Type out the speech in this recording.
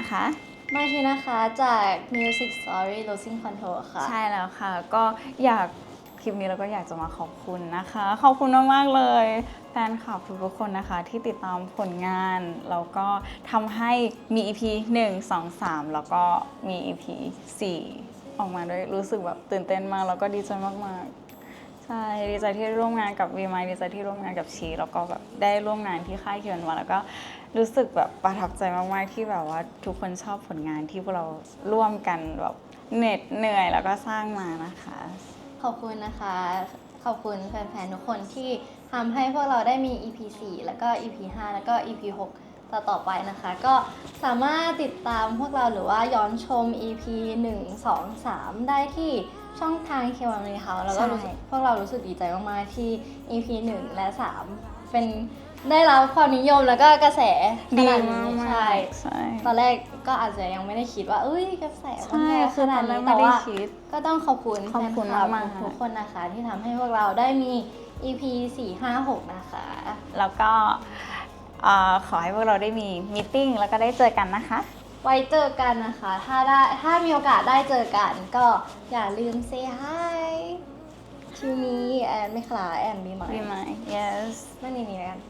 นะคะ มาทีนะคะจาก Music Story Losing Control ค่ะ ใช่แล้วค่ะ ก็อยากคลิปนี้เราก็อยากจะมาขอบคุณนะคะ ขอบคุณมากๆเลย แฟนคลับทุกๆคนนะคะ ที่ติดตามผลงาน แล้วก็ทำให้มี EP 1 2 3 แล้วก็มี EP 4 ออกมาด้วยรู้สึกแบบตื่นเต้นมาก แล้วก็ดีใจมากๆ ใช่ดีใจที่ร่วมงานกับวีมายดีใจที่ร่วมงานกับชีแล้วก็แบบได้ร่วมงานที่ค่ายเคียนวันแล้วก็รู้สึกแบบประทับใจมากๆที่แบบว่าทุกคนชอบผลงานที่พวกเราร่วมกันแบบเหน็ดเหนื่อยแล้วก็สร้างมานะคะ ขอบคุณนะคะ ขอบคุณแฟนๆทุกคนที่ทำให้พวกเราได้มี EP 4 แล้วก็ EP 5 แล้วก็ EP 6 ต่อต่อๆไปนะคะ ก็สามารถติดตามพวกเราหรือว่าย้อนชม EP 1 2 3 ได้ที่ช่องทางเควันเลยค่ะแล้วก็รู้สึกใช่พวกเรารู้สึกดีใจมากๆที่ EP 1 และ 3 เป็นได้รับความนิยมแล้วก็กระแสขดีนาดมานี้กใช่ๆใช่ตอนแรกก็อาจจะยังไม่ได้คิดว่า เอ้ยกระแสมันใช่แรงคือขตนาอดนแรกนี้ไม่แต่ได้ว่าคิด ก็ต้องขอบคุณขอบคุณแฟนคลัมากๆทุกคนนะคะ ที่ทำให้พวกเราได้มี EP 4 5 6 นะคะ แล้วก็ เอ่อขอให้พวกเราได้มีมตติ팅แล้วก็ได้เจอกันนะคะ ไว้เจอกันนะคะ ถ้าได้ถ้ามีโอกาสได้เจอกันก็อย่าลืม say hi to me and ไม่คลา and be ดี mine ไหม yes นั่นนี่นี่กัน